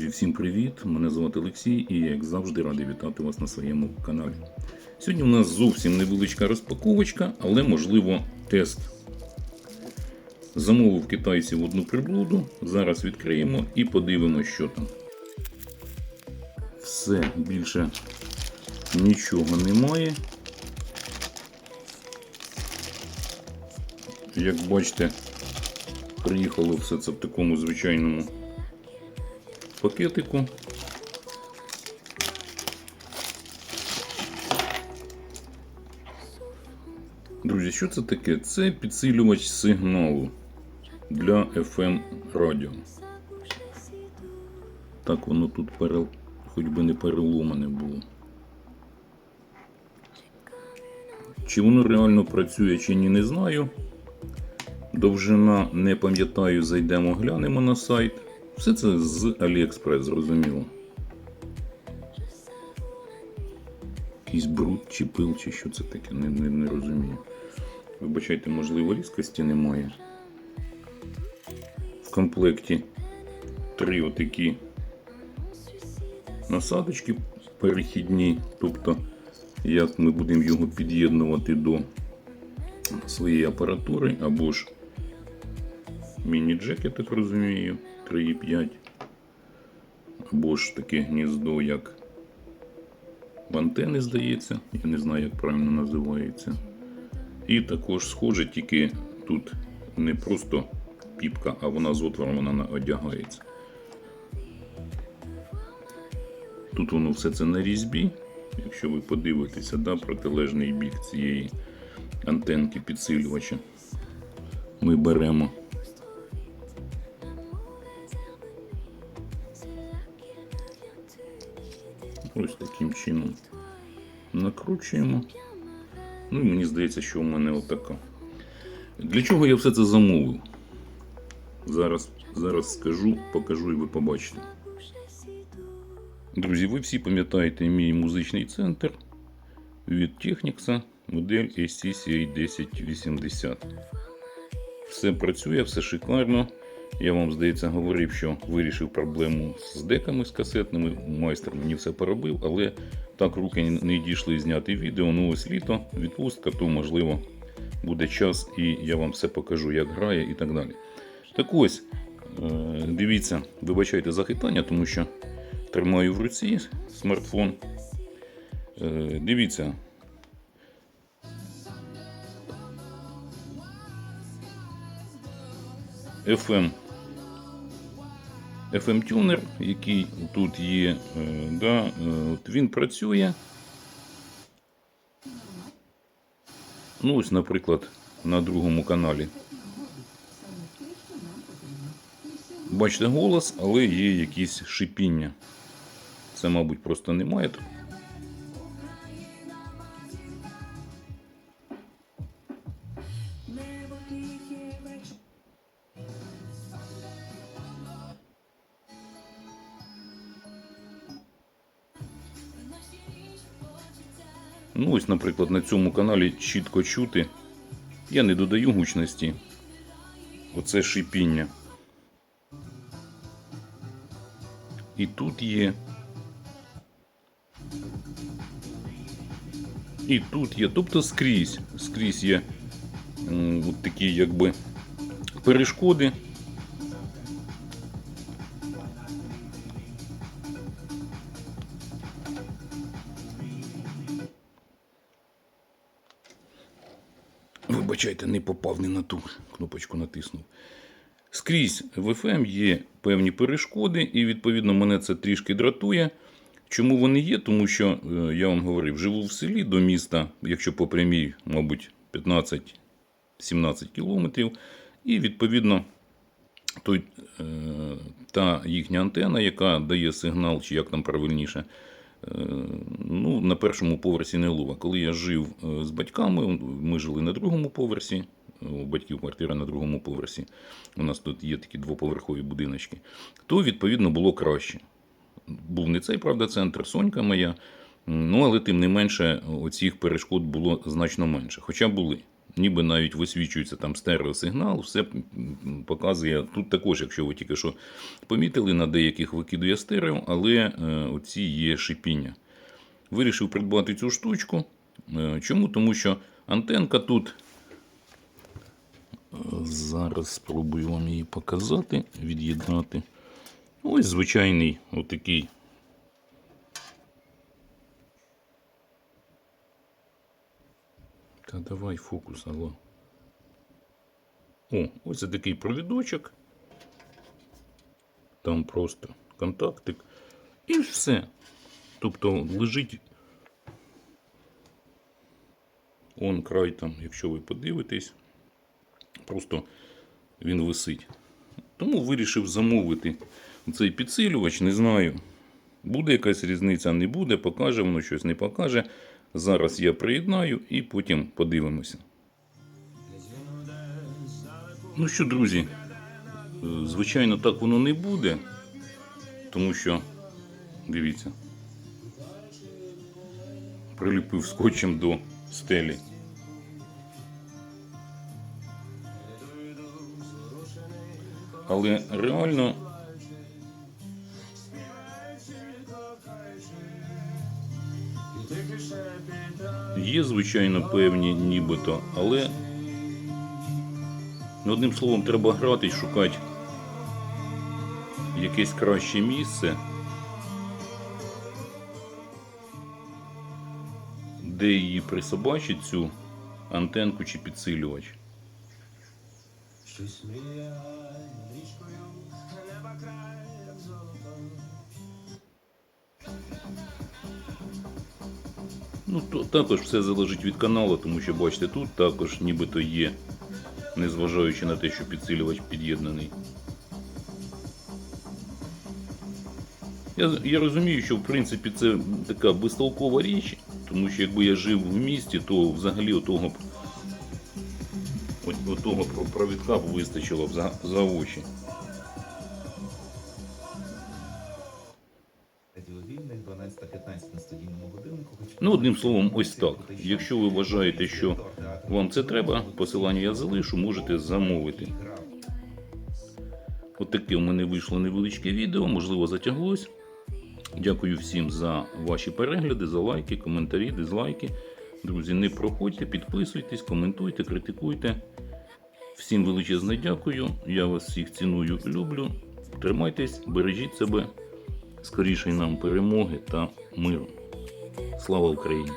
Друзі, всім привіт! Мене звати Олексій і як завжди, радий вітати вас на своєму каналі. Сьогодні у нас зовсім невеличка розпаковочка, але можливо тест. Замовив китайців одну приблуду. Зараз відкриємо і подивимося, що там. Все, більше нічого немає. Як бачите, приїхало все це в такому звичайному пакетику. Друзі, що це таке? Це підсилювач сигналу для FM радіо. Так воно тут перел... хоч би не переломане було. Чи воно реально працює, чи ні, не знаю. Довжина не пам'ятаю, зайдемо, глянемо на сайт. Все це з AliExpress, зрозуміло. Якийсь бруд чи пил, чи що це таке, не, не, не розумію. Вибачайте, можливо, різкості немає. В комплекті три отакі насадочки перехідні, тобто як ми будемо його під'єднувати до своєї апаратури або ж міні-джек, я так розумію, 3,5. Або ж таке гніздо, як в антени, здається. Я не знаю, як правильно називається. І також схоже, тільки тут не просто піпка, а вона з отвором вона одягається. Тут воно все це на різьбі. Якщо ви подивитеся, да, протилежний бік цієї антенки підсилювача, ми беремо. Ось таким чином накручуємо. Ну і мені здається, що у мене отака. Для чого я все це замовив? Зараз, зараз скажу, покажу і ви побачите. Друзі, ви всі пам'ятаєте мій музичний центр від Technics, модель SCCA 1080. Все працює, все шикарно. Я вам, здається, говорив, що вирішив проблему з деками з касетними. Майстер мені все поробив, але так руки не дійшли зняти відео. Ну ось літо, відпустка, то можливо буде час і я вам все покажу, як грає і так далі. Так ось, е, дивіться, вибачайте за хитання, тому що тримаю в руці смартфон. Е, Дивіться. FM FM тюнер, який тут є, е, да, е, от він працює. Ну, ось, наприклад, на другому каналі. Бачите голос, але є якісь шипіння. Це, мабуть, просто немає. Ну, ось, наприклад, на цьому каналі чітко чути. Я не додаю гучності. Оце шипіння. І тут є. І тут є. Тобто скрізь. Скрізь є м, от такі якби перешкоди. Вибачайте, не попав не на ту кнопочку натиснув. Скрізь в FM є певні перешкоди, і відповідно мене це трішки дратує. Чому вони є? Тому що е, я вам говорив, живу в селі до міста, якщо по прямій, мабуть, 15-17 кілометрів. І відповідно той, е, та їхня антена, яка дає сигнал, чи як там правильніше, ну, на першому поверсі не лова. Коли я жив е, з батьками, ми жили на другому поверсі. У батьків квартира на другому поверсі. У нас тут є такі двоповерхові будиночки. То, відповідно, було краще. Був не цей, правда, центр, Сонька моя. Ну, але тим не менше, оцих перешкод було значно менше. Хоча були. Ніби навіть висвічується там стереосигнал, все показує. Тут також, якщо ви тільки що помітили, на деяких викидує стерео, але е, оці є шипіння. Вирішив придбати цю штучку. Е, Чому? Тому що антенка тут. е, Зараз спробую вам її показати, від'єднати. Ось звичайний отакий. Та давай фокус, алло. О, ось такий провідочок. Там просто контактик. І все. Тобто лежить он край там, якщо ви подивитесь, просто він висить. Тому вирішив замовити цей підсилювач. Не знаю, буде якась різниця, не буде, покаже воно щось не покаже. Зараз я приєднаю і потім подивимося. Ну що, друзі, е, звичайно, так воно не буде, тому що, дивіться, приліпив скотчем до стелі. Але реально є, звичайно, певні нібито, але ну, одним словом треба грати і шукати якесь краще місце, де її присобачить цю антенку чи підсилювач. Щось. Ну, то, також все залежить від каналу, тому що бачите, тут також нібито є, незважаючи на те, що підсилювач під'єднаний. Я, я розумію, що в принципі це така безтолкова річ, тому що якби я жив в місті, то взагалі отого отого провідка б вистачило б за, за очі. Радіовільних 12.15 на студійному годиннику. Ну, одним словом, ось так. Якщо ви вважаєте, що вам це треба, посилання я залишу, можете замовити. От таке у мене вийшло невеличке відео, можливо, затяглось. Дякую всім за ваші перегляди, за лайки, коментарі, дизлайки. Друзі, не проходьте, підписуйтесь, коментуйте, критикуйте. Всім величезне дякую. Я вас всіх ціную, люблю. Тримайтесь, бережіть себе. Скорішої нам перемоги та миру. Слава Україні!